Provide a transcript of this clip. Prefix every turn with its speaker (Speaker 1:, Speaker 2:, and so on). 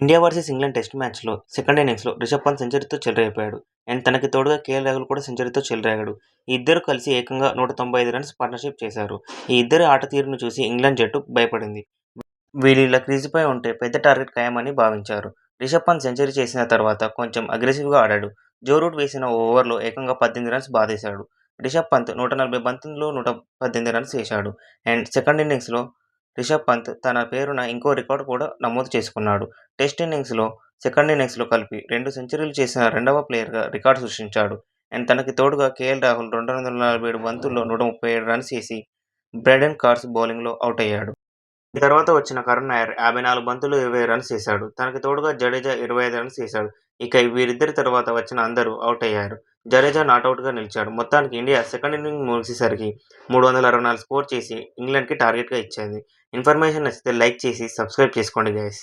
Speaker 1: India versus England test మ్యాచ్లో second ఇన్నింగ్స్లో రిషబ్ పంత్ సెంచరీతో చెలరేపాడు అండ్ తనకి తోడుగా కేఎల్ రాహుల్ కూడా సెంచరీతో చెలరేగాడు. ఈ ఇద్దరు కలిసి ఏకంగా నూట తొంభై ఐదు రన్స్ పార్ట్నర్షిప్ చేశారు. ఈ ఇద్దరు ఆట తీరును చూసి ఇంగ్లాండ్ జట్టు భయపడింది. వీళ్ళు ఇలా క్రీజుపై ఉంటే పెద్ద టార్గెట్ ఖాయమని భావించారు. రిషబ్ పంత్ సెంచరీ చేసిన తర్వాత కొంచెం అగ్రెసివ్గా ఆడాడు. జో రూట్ వేసిన ఓవర్లో ఏకంగా పద్దెనిమిది రన్స్ బాధేశాడు రిషబ్ పంత్ నూట నలభై బంతుల్లో నూట పద్దెనిమిది రన్స్ వేశాడు. అండ్ సెకండ్ ఇన్నింగ్స్లో రిషబ్ పంత్ తన పేరున ఇంకో రికార్డు కూడా నమోదు చేసుకున్నాడు. టెస్ట్ ఇన్నింగ్స్లో సెకండ్ ఇన్నింగ్స్లో కలిపి రెండు సెంచరీలు చేసిన రెండవ ప్లేయర్గా రికార్డు సృష్టించాడు. అండ్ తనకి తోడుగా కేఎల్ రాహుల్ రెండు వందల నలభై ఏడు బంతుల్లో నూట ముప్పై ఏడు రన్స్ చేసి బ్రెడెన్ కార్స్ బౌలింగ్లో అవుట్ అయ్యాడు. తర్వాత వచ్చిన కరుణ్ నాయర్ యాభై నాలుగు బంతులు ఇరవై రన్స్ చేశాడు. తనకి తోడుగా జడేజా ఇరవై ఐదు రన్స్ చేశాడు. ఇక వీరిద్దరి తర్వాత వచ్చిన అందరూ అవుట్ అయ్యారు. జడేజా నాట్అవుట్గా నిలిచాడు. మొత్తానికి ఇండియా సెకండ్ ఇన్నింగ్ ముగిసేసరికి మూడు వందల అరవై నాలుగు స్కోర్ చేసి ఇంగ్లాండ్కి టార్గెట్గా ఇచ్చింది. ఇన్ఫర్మేషన్ నచ్చితే లైక్ చేసి సబ్స్క్రైబ్ చేసుకోండి గైస్